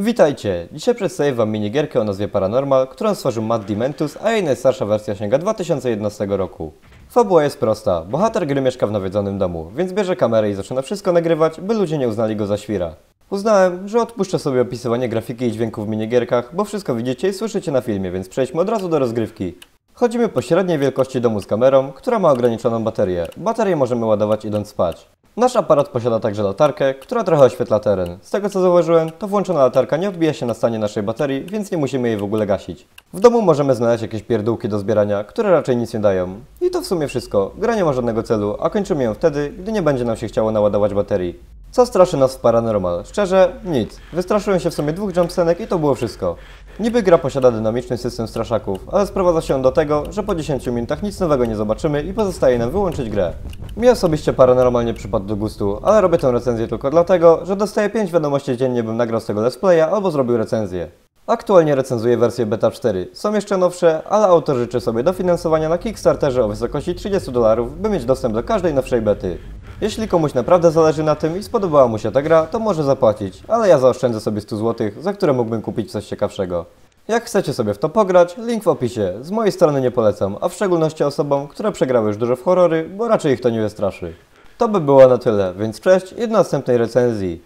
Witajcie! Dzisiaj przedstawię Wam minigierkę o nazwie Paranormal, którą stworzył Matt Dimentus, a jej najstarsza wersja sięga 2011 roku. Fabuła jest prosta. Bohater gry mieszka w nawiedzonym domu, więc bierze kamerę i zaczyna wszystko nagrywać, by ludzie nie uznali go za świra. Uznałem, że odpuszczę sobie opisywanie grafiki i dźwięków w minigierkach, bo wszystko widzicie i słyszycie na filmie, więc przejdźmy od razu do rozgrywki. Chodzimy po średniej wielkości domu z kamerą, która ma ograniczoną baterię. Baterię możemy ładować idąc spać. Nasz aparat posiada także latarkę, która trochę oświetla teren. Z tego co zauważyłem, to włączona latarka nie odbija się na stanie naszej baterii, więc nie musimy jej w ogóle gasić. W domu możemy znaleźć jakieś pierdółki do zbierania, które raczej nic nie dają. I to w sumie wszystko. Gra nie ma żadnego celu, a kończymy ją wtedy, gdy nie będzie nam się chciało naładować baterii. Co straszy nas w Paranormal? Szczerze, nic. Wystraszyłem się w sumie dwóch jumpscenek i to było wszystko. Niby gra posiada dynamiczny system straszaków, ale sprowadza się do tego, że po 10 minutach nic nowego nie zobaczymy i pozostaje nam wyłączyć grę. Mi osobiście Paranormal nie przypadł do gustu, ale robię tę recenzję tylko dlatego, że dostaję 5 wiadomości dziennie, bym nagrał z tego let's playa albo zrobił recenzję. Aktualnie recenzuję wersję beta 4. Są jeszcze nowsze, ale autor życzy sobie dofinansowania na Kickstarterze o wysokości 30 dolarów, by mieć dostęp do każdej nowszej bety. Jeśli komuś naprawdę zależy na tym i spodobała mu się ta gra, to może zapłacić, ale ja zaoszczędzę sobie 100 zł, za które mógłbym kupić coś ciekawszego. Jak chcecie sobie w to pograć, link w opisie. Z mojej strony nie polecam, a w szczególności osobom, które przegrały już dużo w horrory, bo raczej ich to nie wystraszy. To by było na tyle, więc cześć i do następnej recenzji.